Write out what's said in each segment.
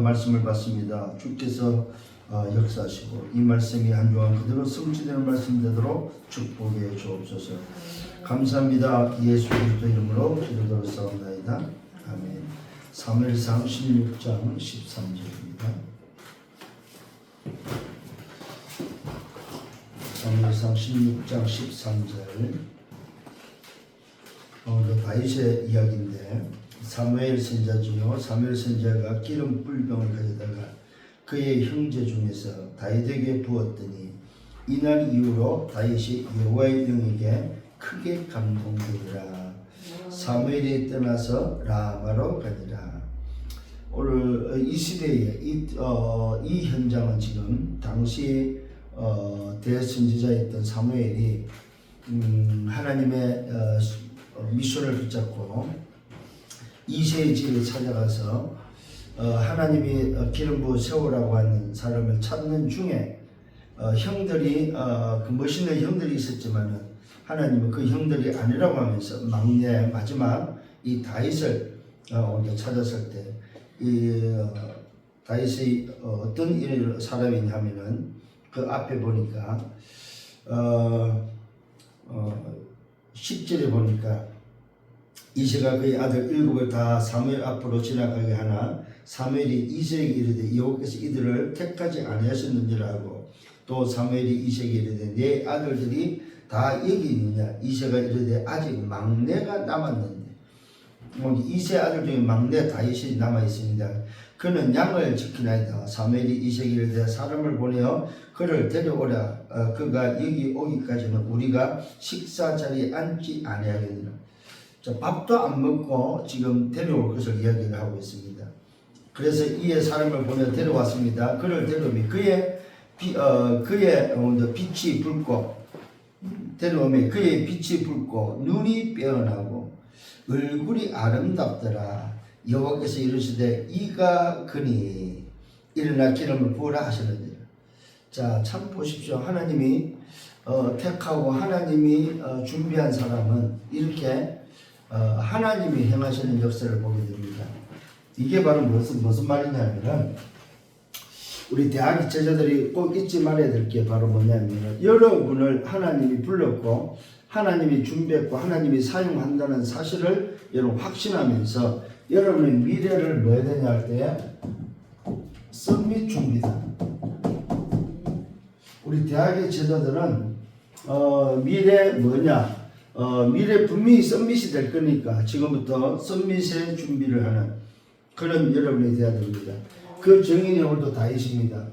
말씀을 받습니다. 주께서 어, 역사하시고 이 말씀이 한 주간 그대로 성취되는 말씀 되도록 축복해 주옵소서. 감사합니다. 예수 그리스도 이름으로 기도를 싸움나이다. 아멘. 사무엘상 16장 13절입니다. 사무엘상 16장 13절 오늘 다윗의 이야기인데 사무엘 선자 중에 사무엘 선자가 기름 뿔병을 가져다가 그의 형제 중에서 다윗에게 부었더니 이날 이후로 다윗이 여호와의 영에게 크게 감동되리라. 사무엘이 떠나서 라마로 가니라. 오늘 이 시대에 이, 어, 이 현장은 지금 당시 어, 대선지자였던 사무엘이 음, 하나님의 어, 어, 미션을 붙잡고 이세의 집에 찾아가서 어, 하나님이 어, 기름 부어 세우라고 하는 사람을 찾는 중에 어, 형들이 어, 그 멋있는 형들이 있었지만은 하나님은 그 형들이 아니라고 하면서 막내 마지막 이 다윗을 어, 먼저 찾았을 때이 어, 다윗이 어, 어떤 일 사람이냐면은 그 앞에 보니까 어, 어, 10절에 보니까 이세가 그의 아들 일곱을 다 사무엘 앞으로 지나가게 하나 사무엘이 이세에게 이르되 여호와께서 이들을 택하지 아니하셨는지라 하고 또 사무엘이 이세에게 이르되 내 아들들이 다 여기 있느냐 이세가 이르되 아직 막내가 남았는데 뭐 이세 아들 중에 막내 다윗이 남아 있습니다. 그는 양을 지키나이다. 사무엘이 이세에게 이르되 사람을 보내어 그를 데려오라. 어, 그가 여기 오기까지는 우리가 식사 자리에 앉지 아니하겠느라. 자, 밥도 안 먹고 지금 데려올 것을 이야기를 하고 있습니다. 그래서 이에 사람을 보내 데려왔습니다. 그를 데려오면 그의 비, 어, 그의 빛이 붉고 데려오면 그의 빛이 붉고 눈이 빼어나고 얼굴이 아름답더라. 여호와께서 이르시되 이가 그니 일어나 기름을 부으라 하시는데 자 참 보십시오. 하나님이 어, 택하고 하나님이 어, 준비한 사람은 이렇게 어, 하나님이 행하시는 역사를 보게 됩니다. 이게 바로 무슨 무슨 말이냐면은 우리 대학 제자들이 꼭 잊지 말아야 될 게 바로 뭐냐면은 여러분을 하나님이 불렀고 하나님이 준비했고 하나님이 사용한다는 사실을 여러분 확신하면서 여러분의 미래를 뭐 해야 되냐 할때 썸밋 준비다. 우리 대학의 제자들은 어, 미래 뭐냐 어, 미래 분명히 썸밋이 될 거니까 지금부터 썸밋의 준비를 하는 그런 여러분이 되어야 됩니다. 그 정인이 오늘도 다윗입니다.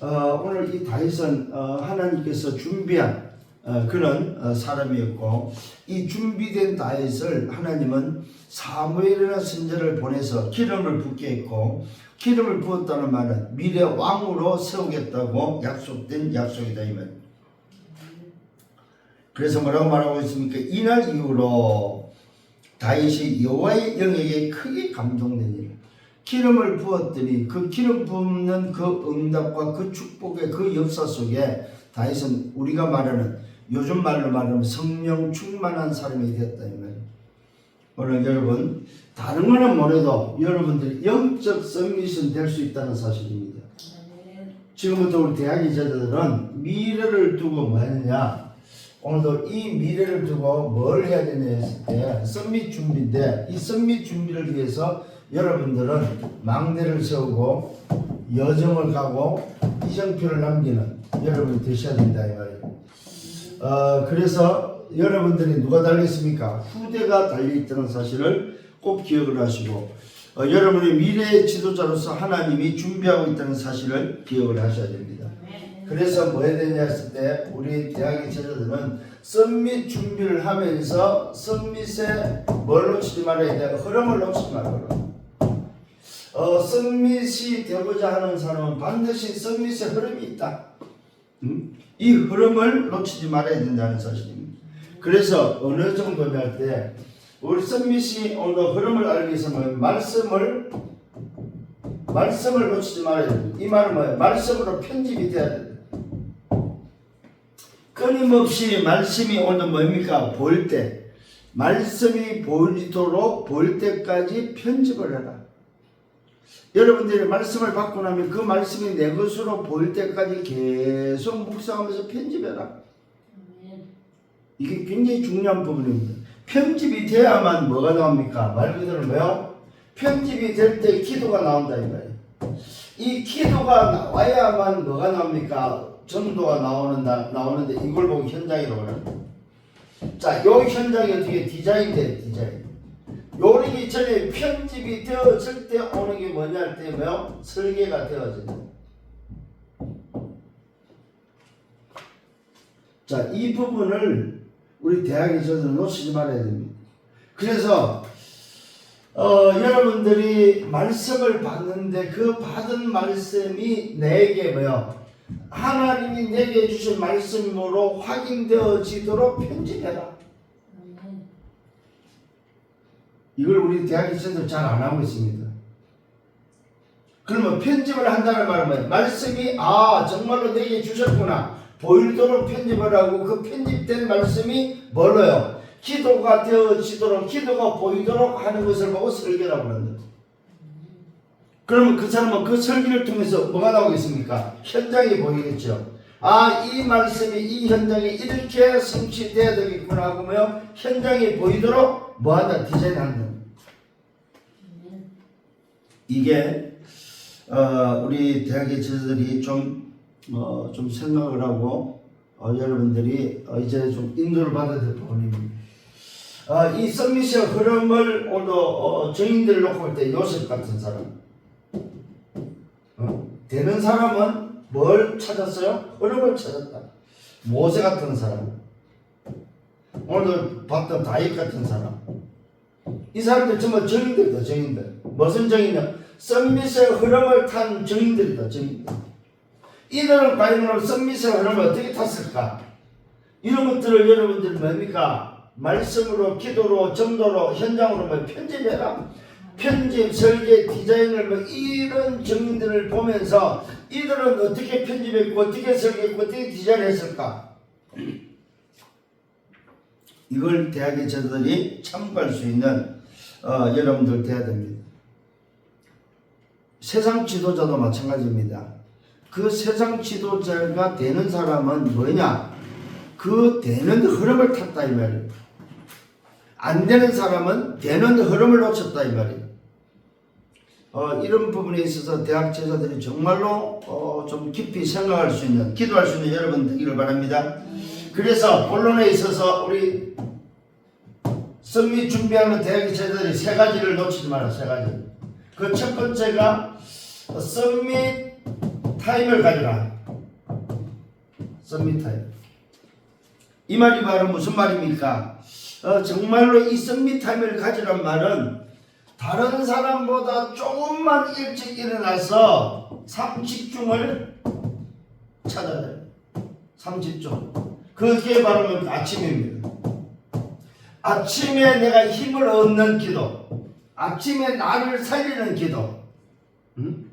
어, 오늘 이 다윗은 어, 하나님께서 준비한 어, 그런 어, 사람이었고 이 준비된 다윗을 하나님은 사무엘이라는 선자를 보내서 기름을 붓게 했고 기름을 부었다는 말은 미래 왕으로 세우겠다고 약속된 약속이다 이 말. 그래서 뭐라고 말하고 있습니까? 이날 이후로 다윗이 여호와의 영에게 크게 감동된 일. 기름을 부었더니 그 기름 붓는 그 응답과 그 축복의 그 역사 속에 다윗은 우리가 말하는 요즘 말로 말하면 성령 충만한 사람이 되었다 이 말이에요. 오늘 여러분 다른 거는 뭐래도 여러분들이 영적 서밋은 될수 있다는 사실입니다. 지금부터 우리 대학의 제자들은 미래를 두고 뭐 했느냐 오늘도 이 미래를 두고 뭘 해야 되냐 했을 때 썸밋 준비인데 이 썸밋 준비를 위해서 여러분들은 막내를 세우고 여정을 가고 이정표를 남기는 여러분이 되셔야 된다 이 말이에요. 어, 그래서 여러분들이 누가 달렸습니까? 후대가 달려있다는 사실을 꼭 기억을 하시고 어, 여러분의 미래의 지도자로서 하나님이 준비하고 있다는 사실을 기억을 하셔야 됩니다. 그래서 뭐 해야 되냐 했을 때 우리 대학의 제자들은 썸밋 준비를 하면서 썸밋에 뭘 놓치지 말아야 돼? 흐름을 놓치지 말고 어, 썸밋이 되고자 하는 사람은 반드시 썸밋의 흐름이 있다. 음? 이 흐름을 놓치지 말아야 된다는 사실입니다. 그래서 어느 정도냐 할 때 우리 썸밋이 오늘 흐름을 알기 위해서는 말씀을 말씀을 놓치지 말아야 됩니다. 이 말은 뭐예요? 말씀으로 편집이 돼야 됩니다. 끊임없이 말씀이 오늘 뭡니까? 볼 때. 말씀이 보이도록 볼 때까지 편집을 해라. 여러분들이 말씀을 받고 나면 그 말씀이 내 것으로 보일 때까지 계속 묵상하면서 편집해라. 이게 굉장히 중요한 부분입니다. 편집이 돼야만 뭐가 나옵니까? 말 그대로 뭐요? 편집이 될 때 기도가 나온다 이 말이에요. 이 기도가 나와야만 뭐가 나옵니까? 전도가 나오는 나오는데 이걸 보고 현장이라고 그래요. 자, 요 현장이 어떻게 디자인돼? 디자인. 요리기 전에 편집이 되어질 때 오는 게 뭐냐 할 때 뭐요? 설계가 되어진다. 자, 이 부분을 우리 대학에서는 놓치지 말아야 됩니다. 그래서 어, 여러분들이 말씀을 받는데 그 받은 말씀이 내게 뭐요? 하나님이 내게 주신 말씀으로 확인되어지도록 편집해라. 이걸 우리 대학에서도 잘안 하고 있습니다. 그러면 편집을 한다는 말은? 말씀이 아 정말로 내게 주셨구나 보이도록 편집을 하고 그 편집된 말씀이 뭘로요? 기도가 되어지도록 기도가 보이도록 하는 것을 보고 설계라고 하는 거죠. 그러면 그 사람은 그 설계를 통해서 뭐가 나오겠습니까? 현장이 보이겠죠. 아, 이 말씀이 이 현장에 이렇게 성취돼야 되겠구나 하고며 현장이 보이도록 뭐한다? 디자인한다. 아멘. 이게 어, 우리 대학의 지도들이 좀, 어, 좀 생각을 하고 어, 여러분들이 어, 이제 좀 인도를 받아야 될 부분입니다. 어, 이 썸밋의 흐름을 오늘 어, 정인들을 놓고 볼 때 요셉 같은 사람 어? 되는 사람은 뭘 찾았어요? 흐름을 찾았다. 모세 같은 사람. 오늘 봤던 다윗 같은 사람. 이 사람들 전부 정인들이다 정인들. 무슨 정인이냐? 썸밋의 흐름을 탄 정인들이다 정인들. 이들은 과연 썸밋의 흐름을 어떻게 탔을까? 이런 것들을 여러분들 뭡니까? 말씀으로 기도로 전도로 현장으로 뭐 편집해라 편집 설계 디자인을 뭐 이런 정인들을 보면서 이들은 어떻게 편집했고 어떻게 설계했고 어떻게 디자인했을까 이걸 대학의 저들이 참고할 수 있는 어, 여러분들 돼야 됩니다. 세상 지도자도 마찬가지입니다. 그 세상 지도자가 되는 사람은 뭐냐? 그 되는 흐름을 탔다 이 말이에요. 안 되는 사람은 되는 흐름을 놓쳤다 이 말이에요. 어, 이런 부분에 있어서 대학 제자들이 정말로 어, 좀 깊이 생각할 수 있는, 기도할 수 있는 여러분 되기를 바랍니다. 그래서 본론에 있어서 우리 썸밋 준비하는 대학의 제자들이 세 가지를 놓치지 마라, 세 가지. 그 첫 번째가 썸밋 타임을 가져라. 썸밋 타임. 이 말이 바로 무슨 말입니까? 어, 정말로 이 썸밋 타임을 가지란 말은 다른 사람보다 조금만 일찍 일어나서 삼집중을 찾아야 돼요. 삼집중. 그게 바로 뭐 아침입니다. 아침에 내가 힘을 얻는 기도. 아침에 나를 살리는 기도. 응?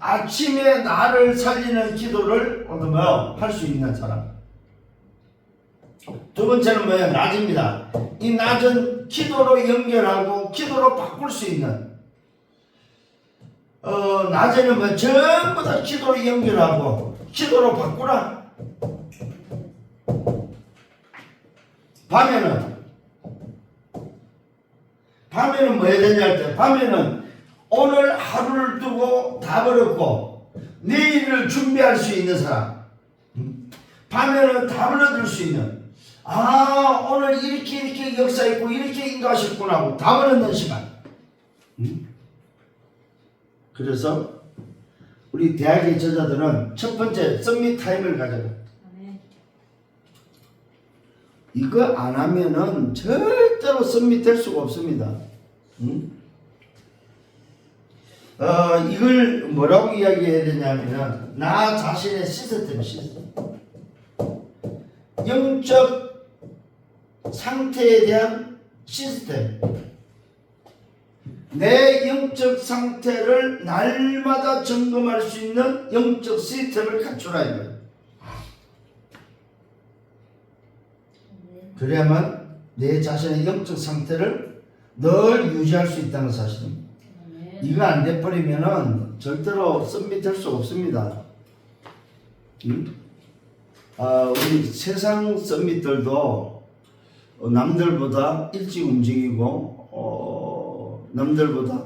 아침에 나를 살리는 기도를 오늘 뭐요? 할수 있는 사람. 두 번째는 뭐예요? 낮입니다. 이 낮은 기도로 연결하고 기도로 바꿀 수 있는 어, 낮에는 뭐 전부 다 기도로 연결하고 기도로 바꾸라. 밤에는 밤에는 뭐 해야 되냐 할 때 밤에는 오늘 하루를 두고 다 버렸고 내일을 준비할 수 있는 사람 음? 밤에는 답을 얻을 수 있는 아 오늘 이렇게 이렇게 역사했고 이렇게 인도하셨구나 하고 답을 얻는 시간 음? 그래서 우리 대학의 저자들은 첫 번째 썸밋 타임을 아멘. 이거 안 하면은 절대로 썸밋 될 수가 없습니다. 응? 어, 이걸 뭐라고 이야기해야 되냐면, 나 자신의 시스템, 시스템. 영적 상태에 대한 시스템. 내 영적 상태를 날마다 점검할 수 있는 영적 시스템을 갖추라. 아멘. 그래야만 내 자신의 영적 상태를 늘 유지할 수 있다는 사실입니다. 이거 안 돼버리면은 절대로 썸밋할 수 없습니다. 응? 아, 우리 세상 썸밋들도 어, 남들보다 일찍 움직이고 어, 남들보다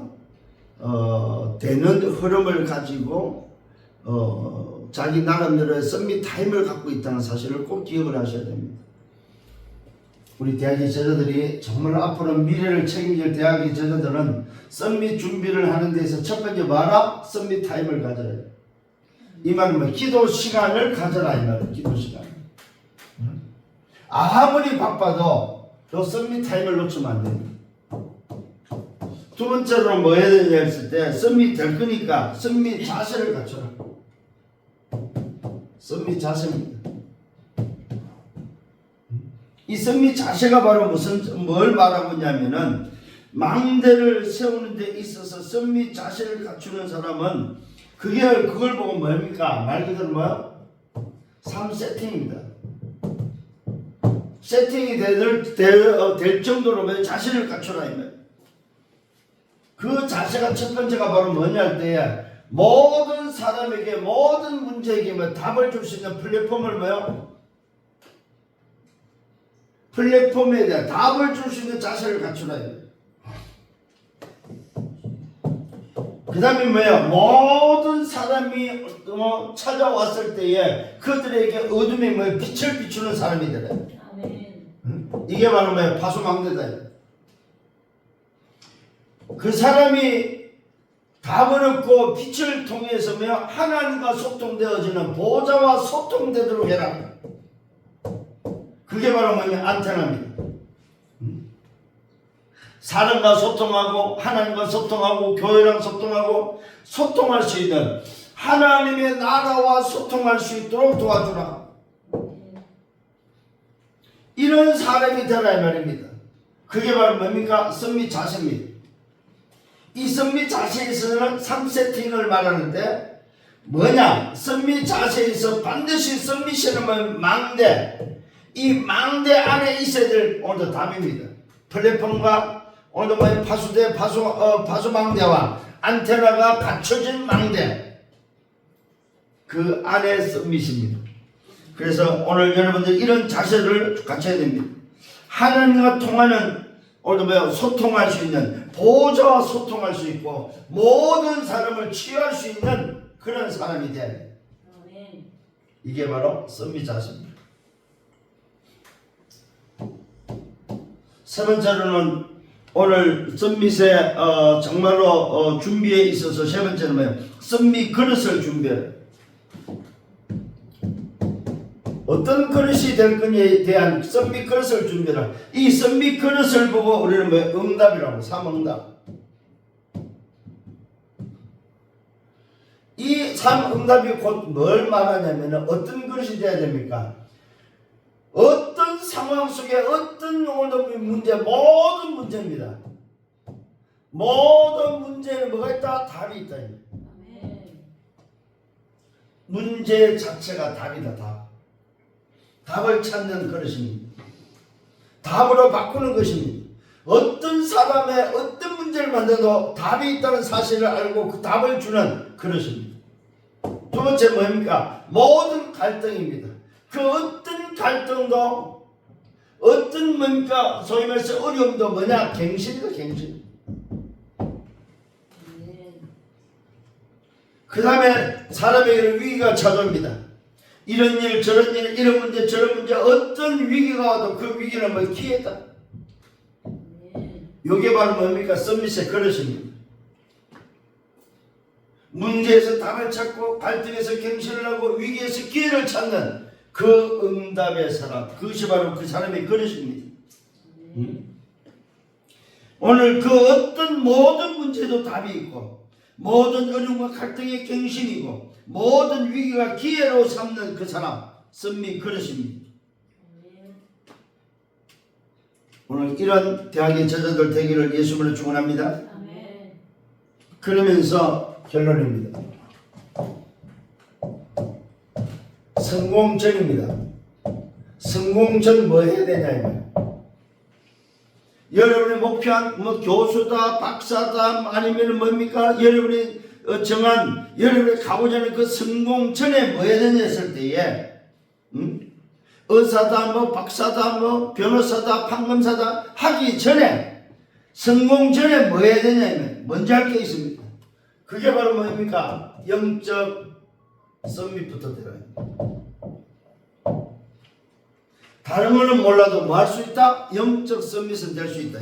어, 되는 흐름을 가지고 어, 자기 나름대로의 썸밋 타임을 갖고 있다는 사실을 꼭 기억을 하셔야 됩니다. 우리 대학의 제자들이 정말 앞으로 미래를 책임질 대학의 제자들은 썸밋 준비를 하는 데서 첫 번째 뭐라? 썸밋 타임을 가져야 돼. 이 말은 뭐 기도 시간을 가져라 이 말이야 기도 시간. 아무리 바빠도 너 썸밋 타임을 놓치면 안 됩니다. 두 번째로 뭐 해야 되냐 했을 때 썸밋 될 거니까 썸밋 자세를 갖춰라. 썸밋 자세입니다. 이 썸밋 자세가 바로 무슨 뭘 말하고 있냐면은 망대를 세우는 데 있어서 썸밋 자세를 갖추는 사람은 그게 그걸 보고 뭡니까 말 그대로 뭐야? 삶 세팅입니다. 세팅이 될, 될, 어, 될 정도로 왜 자신을 갖춰라 이면 그 자세가 첫 번째가 바로 뭐냐 할 때에 모든 사람에게 모든 문제에게 뭐 답을 줄 수 있는 플랫폼을 뭐요? 플랫폼에 대한 답을 줄 수 있는 자세를 갖추라. 그 다음에 뭐야? 모든 사람이 어, 찾아왔을 때에 그들에게 어둠의 뭐 빛을 비추는 사람이 되라. 이게 바로 뭐야? 파수망대다. 그 사람이 답을 얻고 빛을 통해서 뭐 하나님과 소통되어지는 보좌와 소통되도록 해라. 그게 바로 뭐냐? 안테나입니다. 응? 사람과 소통하고 하나님과 소통하고 교회랑 소통하고 소통할 수 있는 하나님의 나라와 소통할 수 있도록 도와주라. 이런 사람이 되라 이 말입니다. 그게 바로 뭡니까? 썸밋 자세입니다. 이 썸밋 자세에서는 3세팅을 말하는데 뭐냐? 썸밋 자세에서 반드시 뭐 망대 이 망대 안에 있어야 될 오늘도 답입니다. 플랫폼과 오늘 뭐 파수대 파수 어, 파수 망대와 안테나가 갖춰진 망대 그 안에 썸밋입니다. 그래서 오늘 여러분들 이런 자세를 갖춰야 됩니다. 하나님과 통하는 오늘 뭐야 소통할 수 있는 보좌와 소통할 수 있고 모든 사람을 치유할 수 있는 그런 사람이 돼야 돼. 이게 바로 썸밋 자세입니다. 세 번째로는 오늘 썸밋의 어, 정말로 어, 준비에 있어서 세 번째는 뭐예요? 썸밋 그릇을 준비해. 어떤 그릇이 될 거냐에 대한 썸밋 그릇을 준비해라. 이 썸밋 그릇을 보고 우리는 뭐 응답이라고 삼응답. 이 삼응답이 곧 뭘 말하냐면 어떤 그릇이 돼야 됩니까? 어떤 상황 속에 어떤 오늘 문제 모든 문제입니다. 모든 문제는 뭐가 있다? 답이 있다. 문제 자체가 답이다. 답. 답을 찾는 그릇입니다. 답으로 바꾸는 것입니다. 어떤 사람의 어떤 문제를 만들어도 답이 있다는 사실을 알고 그 답을 주는 그릇입니다. 두 번째 뭡니까? 모든 갈등입니다. 그 어떤 갈등도 어떤 뭡니까? 소위 말해서 어려움도 뭐냐? 갱신이다 갱신. 그 다음에 사람에게 위기가 찾아옵니다. 이런 일, 저런 일, 이런 문제, 저런 문제, 어떤 위기가 와도 그 위기는 뭐 기회다. 요게 바로 뭡니까? 썸밋의 그릇입니다. 문제에서 답을 찾고 갈등에서 갱신을 하고 위기에서 기회를 찾는 그 응답의 사람, 그것이 바로 그 사람의 그릇입니다. 음? 오늘 그 어떤 모든 문제도 답이 있고 모든 어려움과 갈등의 갱신이고 모든 위기가 기회로 삼는 그 사람 썸밋 그릇입니다. 오늘 이런 대학의 제자들 되기를 예수님으로 축원합니다. 그러면서 결론입니다. 성공 전입니다. 성공 전 뭐 해야 되냐 이거예요. 여러분의 목표한 뭐 교수다, 박사다, 아니면 뭡니까? 여러분이 어, 정한 여러분이 가고자 하는 그 성공 전에 뭐 해야 되냐 했을 때에 음? 의사다, 뭐 박사다, 뭐 변호사다, 판검사다 하기 전에 성공 전에 뭐 해야 되냐면 먼저 할 게 있습니다. 그게 바로 뭡니까? 영적 썸밋부터 들어요. 다른 거는 몰라도 뭐 할 수 있다? 영적 썸밋은 될 수 있다.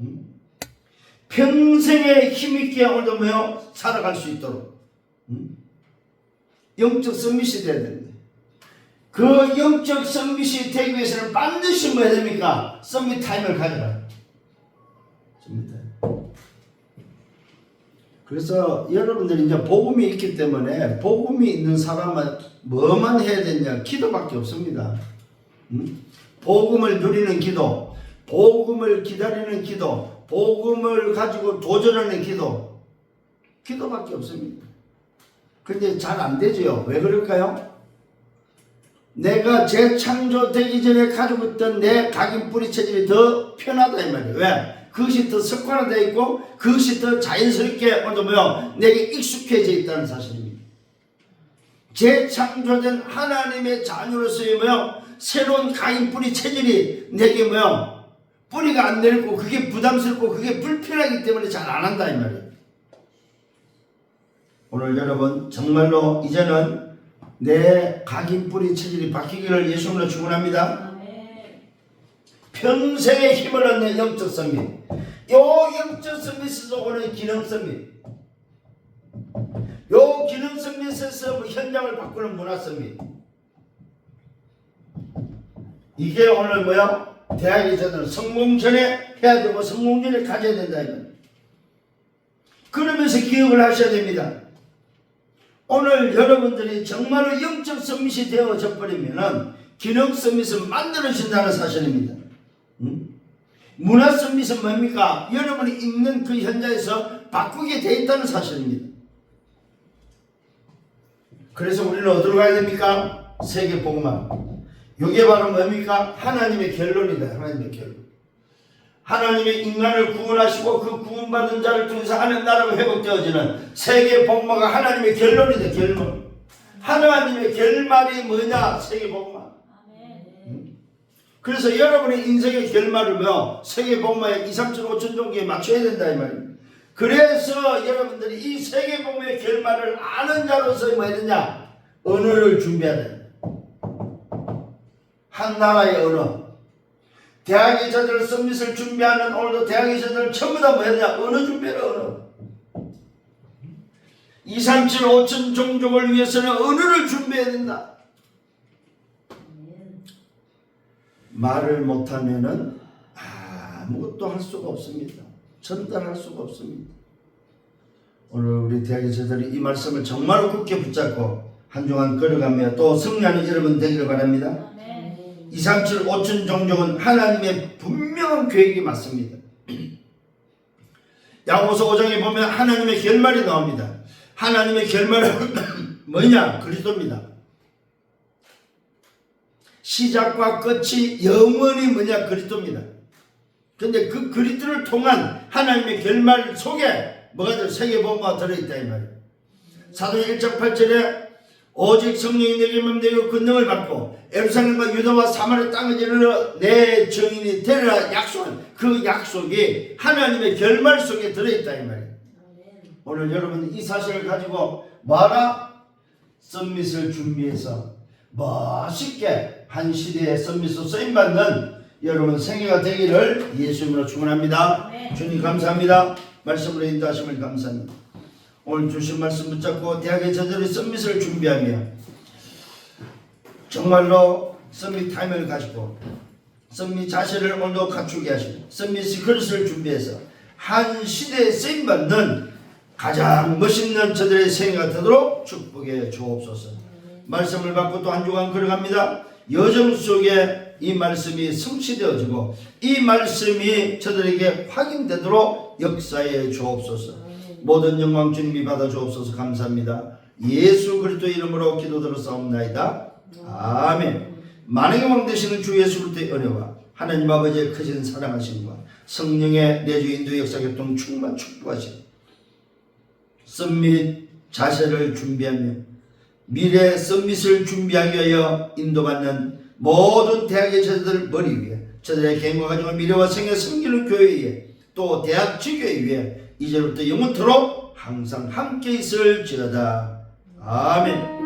음? 평생에 힘있게 오늘도 뭐요? 살아갈 수 있도록. 음? 영적 썸밋이 돼야 됩니다. 그 영적 썸밋이 되기 위해서는 반드시 뭐 해야 됩니까? 썸밋 타임을 가져라. 썸밋 타임. 그래서 여러분들이 이제 복음이 있기 때문에 복음이 있는 사람은 뭐만 해야 되냐? 기도밖에 없습니다. 음? 복음을 누리는 기도, 복음을 기다리는 기도, 복음을 가지고 도전하는 기도, 기도밖에 없습니다. 근데 잘 안 되지요. 왜 그럴까요? 내가 재창조되기 전에 가지고 있던 내 각인 뿌리 체질이 더 편하다 이 말이에요. 왜? 그것이 더 습관화되어 있고 그것이 더 자연스럽게 오늘 뭐요? 내게 익숙해져 있다는 사실입니다. 재창조된 하나님의 자녀로서의 뭐요? 새로운 가인 뿌리 체질이 내게 뭐요? 뿌리가 안 내리고 그게 부담스럽고 그게 불편하기 때문에 잘 안 한다 이 말이에요. 오늘 여러분 정말로 이제는 내 각인 뿌리 체질이 바뀌기를 예수님으로 축원합니다. 평생의 힘을 얻는 영적 선밋. 요 영적 선밋에서 오는 기능 선밋. 요 기능 선밋에서 뭐 현장을 바꾸는 문화 선밋. 이게 오늘 뭐야? 대학에 전에 성공 전에 해야 되고 성공 전에 가져야 된다 이거. 그러면서 기억을 하셔야 됩니다. 오늘 여러분들이 정말로 영적 서밋이 되어져 버리면은 기능 서밋을 만들어진다는 사실입니다. 음? 문화 서밋은 뭡니까? 여러분이 있는 그 현장에서 바꾸게 돼 있다는 사실입니다. 그래서 우리는 어디로 가야 됩니까? 세계 복음화. 이게 바로 뭡니까? 하나님의 결론이다. 하나님의 결론. 하나님의 인간을 구원하시고 그 구원받은 자를 통해서 하는 나라가 회복되어지는 세계 복마가 하나님의 결론이다. 결론. 하나님의 결말이 뭐냐? 세계 복마. 그래서 여러분의 인생의 결말을 뭐 세계 복마의 2, 3천, 5천 종교에 맞춰야 된다 이 말입니다. 그래서 여러분들이 이 세계 복마의 결말을 아는 자로서 뭐 되냐? 언어를 준비해야 된다. 한 나라의 언어. 대학의 저들 서밋을 준비하는 오늘도 대학의 저들 전부 다 뭐 해야 되냐? 언어 준비를 언어. 2, 3, 7, 5천 종족을 위해서는 언어를 준비해야 된다. 말을 못하면은 아무것도 할 수가 없습니다. 전달할 수가 없습니다. 오늘 우리 대학의 저들이 이 말씀을 정말로 굳게 붙잡고 한 주간 걸어가며 또 승리하는 여러분 되기를 바랍니다. 아멘. 2, 3, 7, 5천 종족은 하나님의 분명한 계획이 맞습니다. 야고보서 5장에 보면 하나님의 결말이 나옵니다. 하나님의 결말은 뭐냐? 그리스도입니다. 시작과 끝이 영원히 뭐냐? 그리스도입니다. 근데 그 그리스도를 통한 하나님의 결말 속에 뭐가 들 세계복음가 들어있다 이 말이에요. 사도행 1장 8절에 오직 성령이 내게 맘대로 권능을 받고 에루살렘과 유다와 사마리 땅을 이르러 내 증인이 되리라 약속한 그 약속이 하나님의 결말 속에 들어있다 이 말이에요. 오늘 여러분 이 사실을 가지고 뭐라 썸밋을 준비해서 멋있게 한 시대의 썸밋으로 쓰임받는 여러분 생애가 되기를 예수님으로 축원합니다. 아멘. 주님 감사합니다. 말씀으로 인도하심을 감사합니다. 오늘 주신 말씀 붙잡고 대학의 저들의 썸밋을 준비하며 정말로 썸밋 타임을 가지고 썸밋 자세를 오늘도 갖추게 하시고 썸밋 그릇을 준비해서 한 시대에 쓰임받는 가장 멋있는 저들의 생애가 되도록 축복해 주옵소서. 말씀을 받고 또 한 주간 걸어갑니다. 여정 속에 이 말씀이 성취되어지고 이 말씀이 저들에게 확인되도록 역사해 주옵소서. 모든 영광 주님이 받아 주옵소서 감사합니다. 예수 그리스도 이름으로 기도 들었사옵나이다. 아멘. 만행의 왕 되시는 주 예수 그리스도의 은혜와 하나님 아버지의 크신 사랑하심과 성령의 내주 인도 역사 교통 충만 축복하심 썸밋 자세를 준비하며 미래 썸밋을 준비하기 위하여 인도받는 모든 대학의 제자들 머리 위에 저들의 개인과 가정을 미래와 생애 섬기는 교회에 또 대학 지교에 위해 이제부터 영원토록 항상 함께 있을지어다. 아멘